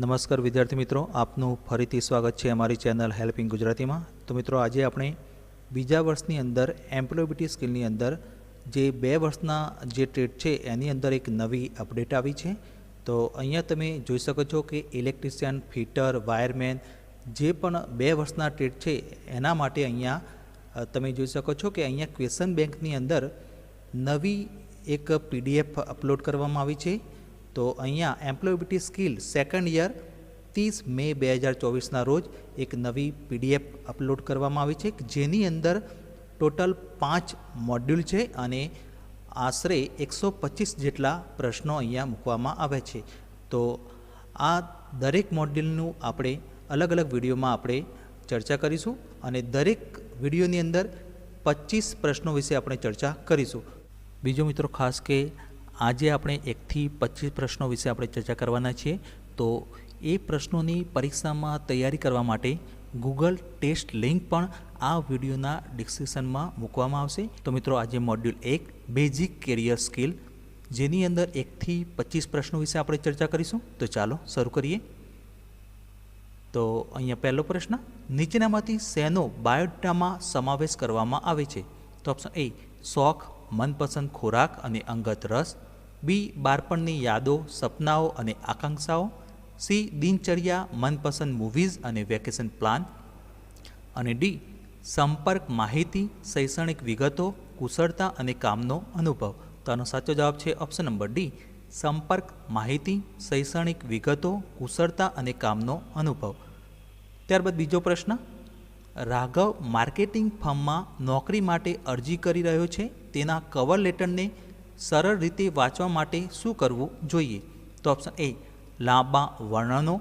નમસ્કાર વિદ્યાર્થી મિત્રો, આપનું ફરીથી સ્વાગત છે અમારી ચેનલ હેલ્પિંગ ગુજરાતીમાં. તો મિત્રો, આજે આપણે બીજા વર્ષની અંદર એમ્પ્લોયબિલિટી સ્કિલની અંદર જે બે વર્ષના જે ટ્રેડ છે, એની અંદર એક નવી અપડેટ આવી છે. તો અહીંયા તમે જોઈ શકો છો કે ઇલેક્ટ્રિશિયન, ફિટર, વાયરમેન જે પણ બે વર્ષના ટ્રેડ છે, એના માટે અહીંયા તમે જોઈ શકો છો કે અહીંયા ક્વેશ્ચન બેંકની અંદર નવી એક પીડીએફ અપલોડ કરવામાં આવી છે. તો અહીંયા એમ્પ્લોયબિલિટી સ્કિલ સેકન્ડ યર ત્રીસ મે બે હજાર ચોવીસના રોજ એક નવી પીડીએફ અપલોડ કરવામાં આવી છે જેની અંદર ટોટલ પાંચ મોડ્યુલ છે અને આશરે એકસો પચીસ જેટલા પ્રશ્નો અહીંયા મૂકવામાં આવે છે. તો આ દરેક મોડ્યુલનું આપણે અલગ અલગ વિડીયોમાં આપણે ચર્ચા કરીશું અને દરેક વિડીયોની અંદર પચીસ પ્રશ્નો વિશે આપણે ચર્ચા કરીશું. બીજો મિત્રો ખાસ કે આજે આપણે એકથી પચીસ પ્રશ્નો વિશે આપણે ચર્ચા કરવાના છીએ. તો એ પ્રશ્નોની પરીક્ષામાં તૈયારી કરવા માટે ગૂગલ ટેસ્ટ લિંક પણ આ વિડીયોના ડિસ્ક્રિપ્શનમાં મૂકવામાં આવશે. તો મિત્રો, આજે મોડ્યુલ એક બેઝિક કેરિયર સ્કિલ જેની અંદર એકથી પચીસ પ્રશ્નો વિશે આપણે ચર્ચા કરીશું. તો ચાલો શરૂ કરીએ. તો અહીંયા પહેલો પ્રશ્ન, નીચેનામાંથી શેનો બાયોડેટામાં સમાવેશ કરવામાં આવે છે? તો ઓપ્શન એ શોખ, મનપસંદ ખોરાક અને અંગત રસ. બી બાળપણની યાદો, સપનાઓ અને આકાંક્ષાઓ, સી દિનચર્યા, મનપસંદ મૂવીઝ અને વેકેશન પ્લાન અને ડી સંપર્ક માહિતી, શૈક્ષણિક વિગતો, કુશળતા અને કામનો અનુભવ. તો આનો સાચો જવાબ છે ઓપ્શન નંબર ડી, સંપર્ક માહિતી, શૈક્ષણિક વિગતો, કુશળતા અને કામનો અનુભવ. ત્યારબાદ બીજો પ્રશ્ન, રાઘવ માર્કેટિંગ ફર્મમાં નોકરી માટે અરજી કરી રહ્યો છે, તેના કવર લેટરને સરળ રીતે વાંચવા માટે શું કરવું જોઈએ? તો ઓપ્શન એ લાંબા વર્ણનો.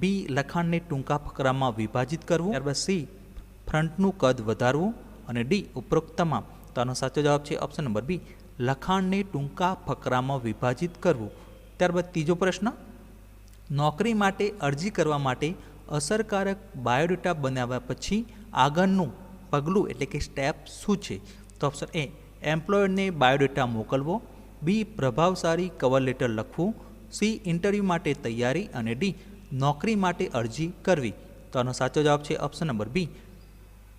બી લખાણને ટૂંકા ફકરામાં વિભાજિત કરવું. ત્યારબાદ સી ફ્રન્ટનું કદ વધારવું. અને ડી ઉપરોક્ત તમામ તો આનો સાચો જવાબ છે ઓપ્શન નંબર બી લખાણને ટૂંકા ફકરામાં વિભાજિત કરવું. ત્યારબાદ ત્રીજો પ્રશ્ન, નોકરી માટે અરજી કરવા માટે અસરકારક બાયોડેટા બનાવ્યા પછી આગળનું પગલું એટલે કે સ્ટેપ શું છે? તો ઓપ્શન એ એમ્પ્લોયરને બાયોડેટા મોકલવો. બી પ્રભાવશાળી કવર લેટર લખવું, સી ઇન્ટરવ્યૂ માટે તૈયારી અને ડી નોકરી માટે અરજી કરવી. તો આનો સાચો જવાબ છે ઓપ્શન નંબર બી,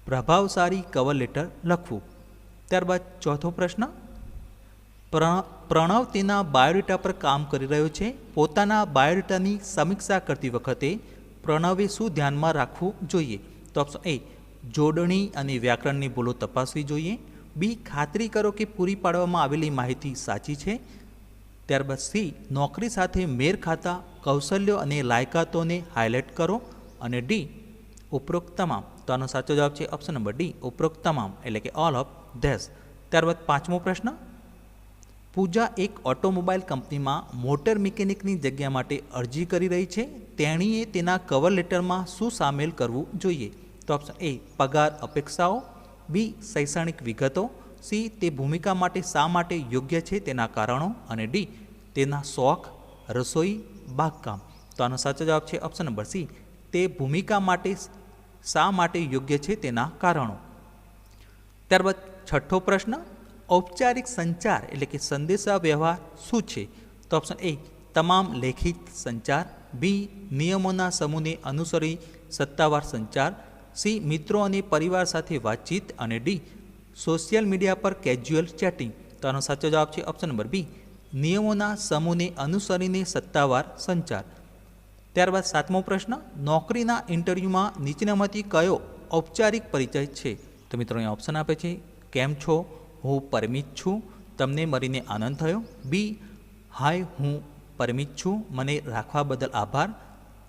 પ્રભાવશાળી કવર લેટર લખવું. ત્યારબાદ ચોથો પ્રશ્ન પ્ર- પ્રણવ તેના બાયોડેટા પર કામ કરી રહ્યો છે. પોતાના બાયોડેટાની સમીક્ષા કરતી વખતે પ્રણવે શું ધ્યાનમાં રાખવું જોઈએ? તો ઓપ્શન એ જોડણી અને વ્યાકરણની ભૂલો તપાસવી જોઈએ. બી ખાતરી કરો કે પૂરી પાડવામાં આવેલી માહિતી સાચી છે? ત્યારબાદ સી, નોકરી સાથે મેર ખાતા કૌશલ્યો અને લાયકાતોને હાઇલાઇટ કરો અને ડી ઉપરોક્ત તમામ તો આનો સાચો જવાબ છે ઓપ્શન નંબર ડી ઉપરોક્ત તમામ એટલે કે ઓલ ઓફ ધેસ ત્યારબાદ પાંચમો પ્રશ્ન, પૂજા એક ઓટોમોબાઈલ કંપનીમાં મોટર મિકેનિકની જગ્યા માટે અરજી કરી રહી છે? તેણીએ તેના કવર લેટરમાં શું સામેલ કરવું જોઈએ? તો ઓપ્શન એ પગાર, અપેક્ષાઓ. બી શૈક્ષણિક વિગતો, સી તે ભૂમિકા માટે શા માટે યોગ્ય છે તેના કારણો અને ડી તેના શોખ, રસોઈ, બાગકામ. તો આનો સાચો જવાબ છે ઓપ્શન નંબર સી. તે ભૂમિકા માટે શા માટે યોગ્ય છે તેના કારણો? ત્યારબાદ છઠ્ઠો પ્રશ્ન, ઔપચારિક સંચાર એટલે કે સંદેશા વ્યવહાર શું છે? તો ઓપ્શન એ, તમામ લેખિત સંચાર, બી નિયમોના સમૂહને અનુસરી સત્તાવાર સંચાર સી, મિત્રો અને પરિવાર સાથે વાતચીત અને ડી, સોશિયલ મીડિયા પર કેજ્યુઅલ ચેટિંગ તો આનો સાચો જવાબ છે ઓપ્શન નંબર બી, નિયમોના સમૂહને અનુસરીને સત્તાવાર સંચાર. ત્યારબાદ સાતમો પ્રશ્ન, નોકરીના ઇન્ટરવ્યૂમાં નીચેનામાંથી કયો ઔપચારિક પરિચય છે? તો મિત્રો અહીંયા ઓપ્શન આપે છે, કેમ છો? હું પરમિત છું. તમને મળીને આનંદ થયો? બી, હાય, હું પરમિત છું. મને રાખવા બદલ આભાર.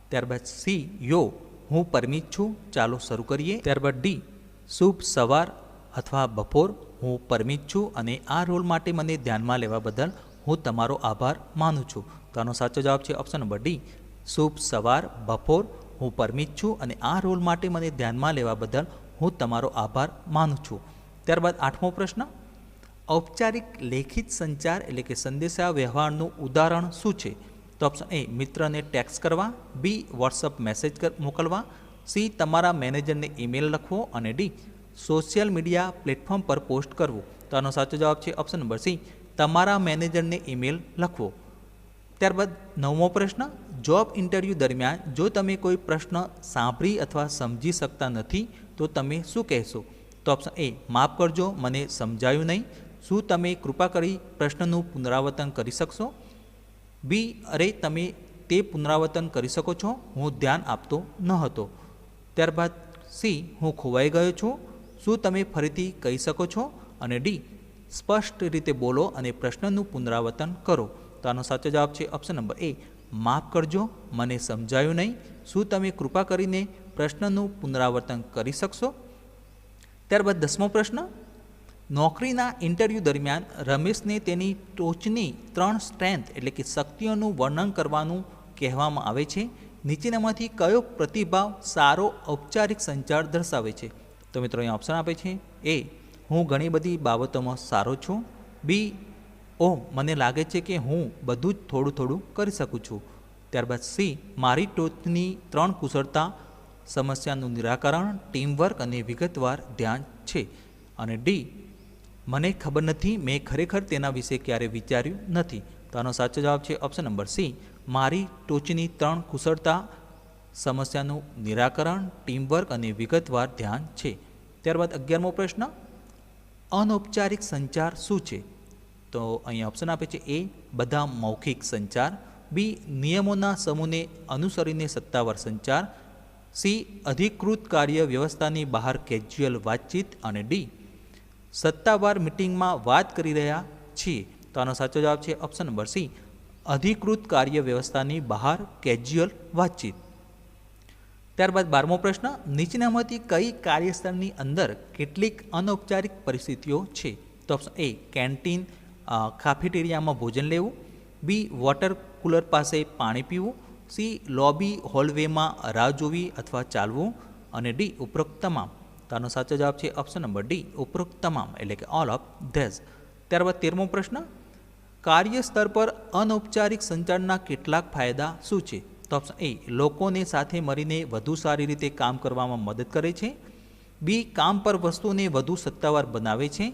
ત્યારબાદ સી, યો હું પરમિત છું, ચાલો શરૂ કરીએ. ત્યારબાદ ડી. શુભ સવાર અથવા બપોર. હું પરમિત છું અને આ રોલ માટે મને ધ્યાનમાં લેવા બદલ હું તમારો આભાર માનું છું. તો આનો સાચો જવાબ છે ઓપ્શન નંબર ડી. શુભ સવાર, બપોર. હું પરમિત છું અને આ રોલ માટે મને ધ્યાનમાં લેવા બદલ હું તમારો આભાર માનું છું. ત્યારબાદ આઠમો પ્રશ્ન. ઔપચારિક લેખિત સંચાર એટલે કે સંદેશા વ્યવહારનું ઉદાહરણ શું છે? તો ઓપ્શન એ મિત્રને ટેક્સ કરવા બી વોટ્સઅપ મેસેજ મોકલવા સી તમારા મેનેજરને ઈમેલ લખવો અને ડી સોશિયલ મીડિયા પ્લેટફોર્મ પર પોસ્ટ કરવું. તો આનો સાચો જવાબ છે ઓપ્શન નંબર સી તમારા મેનેજરને ઈમેલ લખવો. ત્યારબાદ નવમો પ્રશ્ન જોબ ઇન્ટરવ્યૂ દરમિયાન જો તમે કોઈ પ્રશ્ન સાંભળી અથવા સમજી શકતા નથી, તો તમે શું કહેશો? તો ઓપ્શન એ, માફ કરજો, મને સમજાયું નહીં. શું તમે કૃપા કરી પ્રશ્નનું પુનરાવર્તન કરી શકશો? બી, અરે તમે તે પુનરાવર્તન કરી શકો છો. હું ધ્યાન આપતો ન હતો. ત્યારબાદ સી, હું ખોવાઈ ગયો છું. શું તમે ફરીથી કહી શકો છો? અને ડી, સ્પષ્ટ રીતે બોલો અને પ્રશ્નનું પુનરાવર્તન કરો. તો આનો સાચો જવાબ છે ઓપ્શન નંબર એ માફ કરજો, મને સમજાયું નહીં. શું તમે કૃપા કરીને પ્રશ્નનું પુનરાવર્તન કરી શકશો? ત્યારબાદ દસમો પ્રશ્ન. નોકરીના ઇન્ટરવ્યૂ દરમિયાન રમેશને તેની ટોચની ત્રણ સ્ટ્રેન્થ એટલે કે શક્તિઓનું વર્ણન કરવાનું કહેવામાં આવે છે. નીચેનામાંથી કયો પ્રતિભાવ સારો ઔપચારિક સંચાર દર્શાવે છે? તો મિત્રો અહીં ઓપ્શન આપે છે. એ, હું ઘણી બધી બાબતોમાં સારો છું. બી ઓ મને લાગે છે કે હું બધું જ થોડું થોડું કરી શકું છું. ત્યારબાદ સી, મારી ટોચની ત્રણ કુશળતા, સમસ્યાનું નિરાકરણ, ટીમવર્ક અને વિગતવાર ધ્યાન છે. અને ડી મને ખબર નથી, મેં ખરેખર તેના વિશે ક્યારે વિચાર્યું નથી. તો આનો સાચો જવાબ છે ઓપ્શન નંબર સી મારી ટોચની ત્રણ કુશળતા, સમસ્યાનું નિરાકરણ ટીમવર્ક અને વિગતવાર ધ્યાન છે. ત્યારબાદ અગિયારમો પ્રશ્ન, અનૌપચારિક સંચાર શું છે? તો અહીંયા ઓપ્શન આપે છે એ બધા મૌખિક સંચાર. બી નિયમોના સમૂહને અનુસરીને સત્તાવાર સંચાર. સી અધિકૃત કાર્ય વ્યવસ્થાની બહાર કેજ્યુઅલ વાતચીત. અને ડી સત્તાવાર મિટિંગમાં વાત કરી રહ્યા છીએ. તો આનો સાચો જવાબ છે ઓપ્શન નંબર સી અધિકૃત કાર્ય વ્યવસ્થાની બહાર કેજ્યુઅલ વાતચીત. ત્યારબાદ બારમો પ્રશ્ન નીચેનામાંથી કઈ કાર્યસ્થળની અંદર કેટલીક અનૌપચારિક પરિસ્થિતિઓ છે? તો ઓપ્શન એ કેન્ટીન કાફેટેરિયામાં ભોજન લેવું. બી વોટર કુલર પાસે પાણી પીવું. સી લોબી હોલવેમાં રાહ જોવી અથવા ચાલવું. અને ડી ઉપરોક્ત તમામ તો આનો સાચો જવાબ છે ઓપ્શન નંબર ડી ઉપરોક્ત તમામ, એટલે કે ઓલ ઓફ ધેઝ ત્યારબાદ તેરમો પ્રશ્ન, કાર્ય સ્તર પર અનૌપચારિક સંચારના કેટલાક ફાયદા શું છે? તો ઓપ્શન એ લોકોને સાથે મળીને વધુ સારી રીતે કામ કરવામાં મદદ કરે છે. બી કામ પર વસ્તુને વધુ સત્તાવાર બનાવે છે.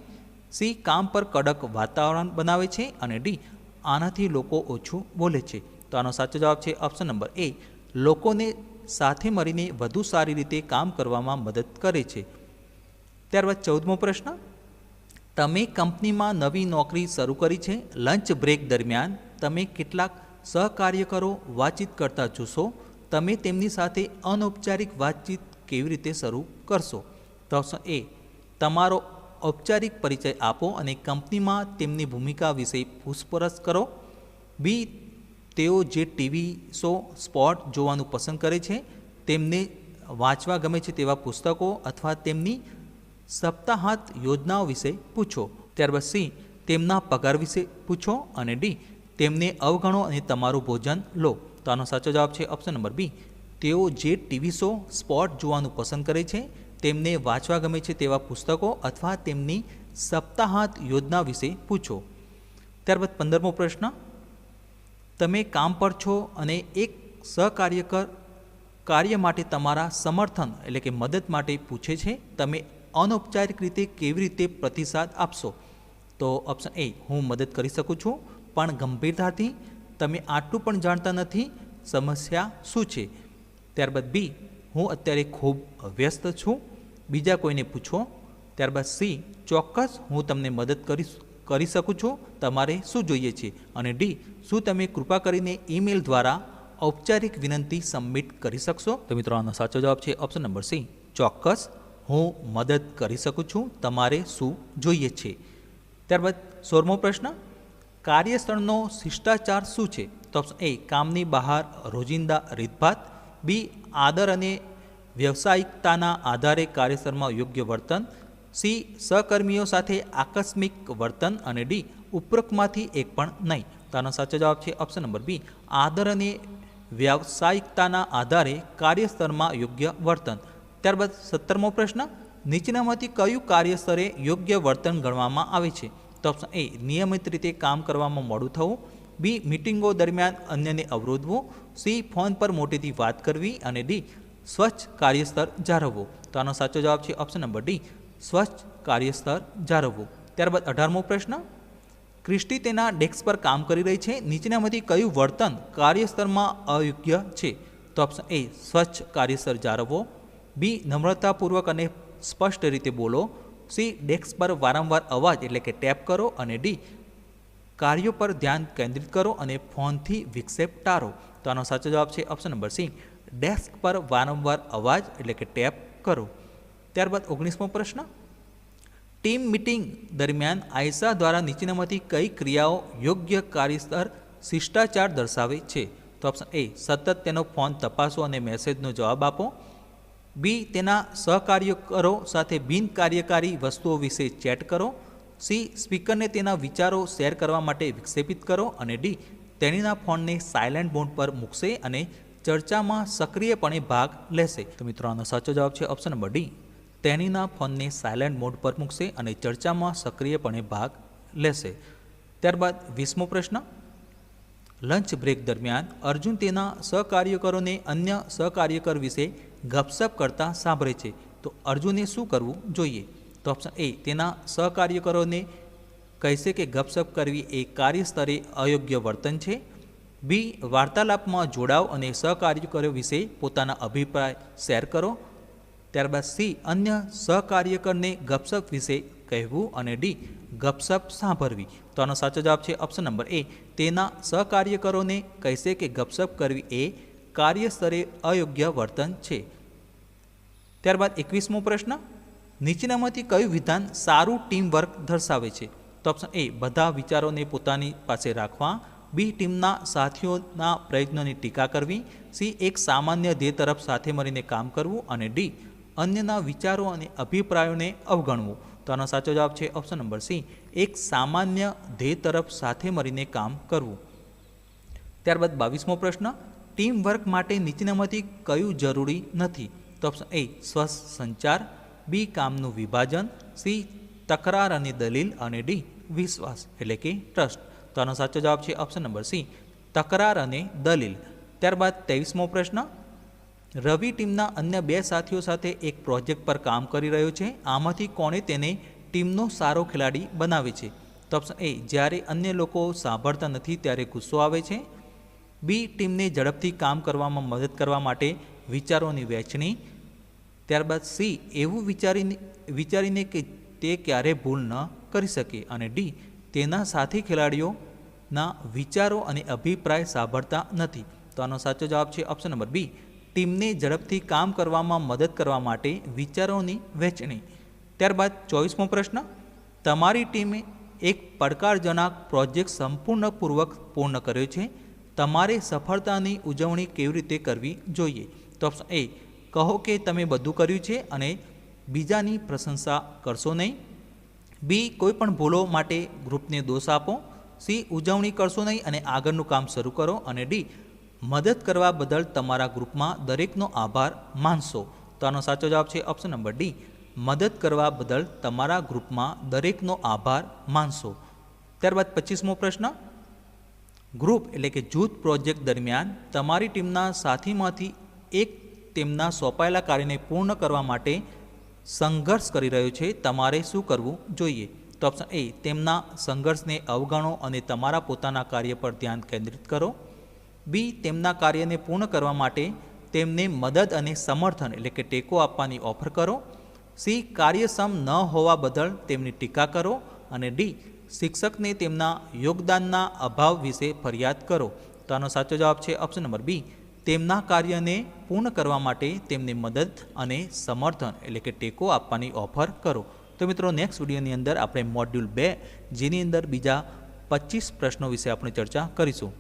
સી કામ પર કડક વાતાવરણ બનાવે છે. અને ડી આનાથી લોકો ઓછું બોલે છે. તો આનો સાચો જવાબ છે ઓપ્શન નંબર એ લોકોને સાથે મળીને વધુ સારી રીતે કામ કરવામાં મદદ કરે છે. ત્યારબાદ ચૌદમો પ્રશ્ન. તમે કંપનીમાં નવી નોકરી શરૂ કરી છે, લંચ બ્રેક દરમિયાન તમે કેટલાક સહકાર્યકરો વાતચીત કરતા જોશો, તમે તેમની સાથે અનૌપચારિક વાતચીત કેવી રીતે શરૂ કરશો? Option A. તમારો ઔપચારિક પરિચય આપો અને કંપનીમાં તેમની ભૂમિકા વિશે પૂછપરછ કરો. બી. તેઓ જે ટીવી શો, સ્પોટ જોવાનું પસંદ કરે છે, તેમને વાંચવા ગમે છે તેવા પુસ્તકો અથવા તેમની સપ્તાહાંત યોજનાઓ વિશે પૂછો. ત્યારબાદ સી, તેમના પગાર વિશે પૂછો અને ડી, તેમને અવગણો અને તમારું ભોજન લો. તો આનો સાચો જવાબ છે ઓપ્શન નંબર બી. તેઓ જે ટીવી શો, સ્પોટ જોવાનું પસંદ કરે છે, તેમને વાંચવા ગમે છે તેવા પુસ્તકો અથવા તેમની સપ્તાહાંત યોજના વિશે પૂછો. ત્યારબાદ પંદરમો પ્રશ્ન. તમે કામ પર છો અને એક સહકાર્યકર કાર્ય માટે તમારા સમર્થન એટલે કે મદદ માટે પૂછે છે, તમે અનૌપચારિક રીતે કેવી રીતે પ્રતિસાદ આપશો? તો ઓપ્શન એ હું મદદ કરી શકું છું, પણ ગંભીરતાથી તમે આટલું પણ જાણતા નથી, સમસ્યા શું છે? ત્યારબાદ બી હું અત્યારે ખૂબ વ્યસ્ત છું, બીજા કોઈને પૂછો. ત્યારબાદ સી ચોક્કસ હું તમને મદદ કરી કરી શકું છું? તમારે શું જોઈએ છે? અને ડી, શું તમે કૃપા કરીને ઈમેલ દ્વારા ઔપચારિક વિનંતી સબમિટ કરી શકશો? તો મિત્રો, આનો સાચો જવાબ છે ઓપ્શન નંબર સી, ચોક્કસ હું મદદ કરી શકું છું. તમારે શું જોઈએ છે? ત્યારબાદ સોળમો પ્રશ્ન, કાર્યસ્થળનો શિષ્ટાચાર શું છે? તો ઓપ્શન એ, કામની બહાર રોજિંદા રીતભાત. બી, આદર અને વ્યવસાયિકતાના આધારે કાર્યસ્થળમાં યોગ્ય વર્તન. સી, સહકર્મીઓ સાથે આકસ્મિક વર્તન અને ડી, ઉપરોક્તમાંથી એક પણ નહીં. તો આનો સાચો જવાબ છે ઓપ્શન નંબર બી, આદર અને વ્યાવસાયિકતાના આધારે કાર્યસ્તરમાં યોગ્ય વર્તન. ત્યારબાદ સત્તરમો પ્રશ્ન, નીચેનામાંથી કયું કાર્યસ્તરે યોગ્ય વર્તન ગણવામાં આવે છે? તો ઓપ્શન એ, નિયમિત રીતે કામ કરવામાં મોડું થવું. બી, મિટિંગો દરમિયાન અન્યને અવરોધવું. સી, ફોન પર મોટેથી વાત કરવી. અને ડી, સ્વચ્છ કાર્યસ્તર જાળવવું. તો આનો સાચો જવાબ છે ઓપ્શન નંબર ડી સ્વચ્છ કાર્યસ્થળ જાળવવું. ત્યારબાદ અઢારમો પ્રશ્ન ક્રિસ્ટી તેના ડેસ્ક પર કામ કરી રહી છે. નીચેનામાંથી કયું વર્તન કાર્યસ્તરમાં અયોગ્ય છે? તો ઓપ્શન એ, સ્વચ્છ કાર્યસ્થળ જાળવવો. બી, નમ્રતાપૂર્વક અને સ્પષ્ટ રીતે બોલો. સી, ડેસ્ક પર વારંવાર અવાજ એટલે કે ટેપ કરો. અને ડી, કાર્યો પર ધ્યાન કેન્દ્રિત કરો અને ફોનથી વિક્ષેપ ટાળો. તો આનો સાચો જવાબ છે ઓપ્શન નંબર સી, ડેસ્ક પર વારંવાર અવાજ એટલે કે ટેપ કરો. ત્યારબાદ ઓગણીસમો પ્રશ્ન. ટીમ મીટિંગ દરમિયાન આયસા દ્વારા નીચેનામાંથી કઈ ક્રિયાઓ યોગ્ય કાર્યસ્તર શિષ્ટાચાર દર્શાવે છે? તો ઓપ્શન એ સતત તેનો ફોન તપાસો અને મેસેજનો જવાબ આપો. બી તેના સહકાર્યકરો સાથે બિનકાર્યકારી વસ્તુઓ વિશે ચેટ કરો. સી સ્પીકરને તેના વિચારો શેર કરવા માટે વિક્ષેપિત કરો. અને ડી તેણીના ફોનને સાયલેન્ટ મોડ પર મૂકશે અને ચર્ચામાં સક્રિયપણે ભાગ લેશે. તો મિત્રો, આનો સાચો જવાબ છે ઓપ્શન નંબર ડી તેણીના ફોનને સાયલેન્ટ મોડ પર મૂકશે અને ચર્ચામાં સક્રિયપણે ભાગ લેશે. ત્યારબાદ વીસમો પ્રશ્ન. લંચ બ્રેક દરમિયાન અર્જુન તેના સહકાર્યકરોને અન્ય સહકાર્યકર વિશે ગપસપ કરતા સાંભળે છે. તો અર્જુને શું કરવું જોઈએ? તો ઓપ્શન એ, તેના સહકાર્યકરોને કહેશે કે ગપસપ કરવી એ કાર્યસ્તરે અયોગ્ય વર્તન છે. બી, વાર્તાલાપમાં જોડાવ અને સહકાર્યકરો વિશે પોતાના અભિપ્રાય શેર કરો. ત્યારબાદ સી, અન્ય સહકાર્યકરને ગપસપ વિશે કહેવું અને ડી, ગપસપ સાંભળવી. તો આનો સાચો જવાબ છે ઓપ્શન નંબર એ તેના સહકાર્યકરોને કહેશે કે ગપસપ કરવી એ કાર્યસ્તરે અયોગ્ય વર્તન છે. ત્યારબાદ એકવીસમો પ્રશ્ન. નીચેનામાંથી કયું વિધાન સારું ટીમ વર્ક દર્શાવે છે? તો ઓપ્શન એ બધા વિચારોને પોતાની પાસે રાખવા. બી ટીમના સાથીઓના પ્રયત્નોની ટીકા કરવી. સી એક સામાન્ય ધ્યેય તરફ સાથે મળીને કામ કરવું. અને ડી અન્યના વિચારો અને અભિપ્રાયોને અવગણવું. તો આનો સાચો જવાબ છે ઓપ્શન નંબર સી એક સામાન્ય ધ્યેય તરફ સાથે મળીને કામ કરવું. ત્યારબાદ બાવીસમો પ્રશ્ન. ટીમ વર્ક માટે નીચેનામાંથી કયું જરૂરી નથી? તો ઓપ્શન એ સ્વસ્થ સંચાર. બી કામનું વિભાજન. સી તકરાર અને દલીલ. અને ડી વિશ્વાસ એટલે કે ટ્રસ્ટ તો આનો સાચો જવાબ છે ઓપ્શન નંબર સી તકરાર અને દલીલ. ત્યારબાદ ત્રેવીસમો પ્રશ્ન. રવિ ટીમના અન્ય બે સાથીઓ સાથે એક પ્રોજેક્ટ પર કામ કરી રહ્યો છે. આમાંથી કોણે તેને ટીમનો સારો ખેલાડી બનાવે છે? તો ઓપ્શન એ જ્યારે અન્ય લોકો સાંભળતા નથી ત્યારે ગુસ્સો આવે છે. બી ટીમને ઝડપથી કામ કરવામાં મદદ કરવા માટે વિચારોની વહેંચણી. ત્યારબાદ સી એવું વિચારીને વિચારીને કે તે ક્યારે ભૂલ ન કરી શકે અને ડી તેના સાથી ખેલાડીઓના વિચારો અને અભિપ્રાય સાંભળતા નથી. તો આનો સાચો જવાબ છે ઓપ્શન નંબર બી ટીમને ઝડપથી કામ કરવામાં મદદ કરવા માટે વિચારોની વહેંચણી. ત્યારબાદ ચોવીસમો પ્રશ્ન, તમારી ટીમે એક પડકારજનક પ્રોજેક્ટ સંપૂર્ણપૂર્વક પૂર્ણ કર્યો છે. તમારે સફળતાની ઉજવણી કેવી રીતે કરવી જોઈએ? તો ઓપ્શન એ કહો કે તમે બધું કર્યું છે અને બીજાની પ્રશંસા કરશો નહીં. બી કોઈ પણ ભૂલો માટે ગ્રુપને દોષ આપો. સી ઉજવણી કરશો નહીં અને આગળનું કામ શરૂ કરો. અને ડી મદદ કરવા બદલ તમારા ગ્રુપમાં દરેકનો આભાર માનશો. તો આનો સાચો જવાબ છે ઓપ્શન નંબર ડી. મદદ કરવા બદલ તમારા ગ્રુપમાં દરેકનો આભાર માનશો. ત્યારબાદ પચીસમો પ્રશ્ન. ગ્રુપ એટલે કે જૂથ પ્રોજેક્ટ દરમિયાન તમારી ટીમના સાથીમાંથી એક તેમના સોંપાયેલા કાર્યને પૂર્ણ કરવા માટે સંઘર્ષ કરી રહ્યો છે. તમારે શું કરવું જોઈએ? તો ઓપ્શન એ તેમના સંઘર્ષને અવગણો અને તમારા પોતાના કાર્ય પર ધ્યાન કેન્દ્રિત કરો. બી તેમના કાર્યને પૂર્ણ કરવા માટે તેમને મદદ અને સમર્થન એટલે કે ટેકો આપવાની ઓફર કરો. સી કાર્યક્ષમ ન હોવા બદલ તેમની ટીકા કરો અને ડી શિક્ષકને તેમના યોગદાનના અભાવ વિશે ફરિયાદ કરો. તો આનો સાચો જવાબ છે ઓપ્શન નંબર બી. તેમના કાર્યને પૂર્ણ કરવા માટે તેમને મદદ અને સમર્થન એટલે કે ટેકો આપવાની ઓફર કરો. તો મિત્રો નેક્સ્ટ વિડીયોની અંદર આપણે મોડ્યુલ બે જેની અંદર બીજા પચીસ પ્રશ્નો વિશે આપણે ચર્ચા કરીશું.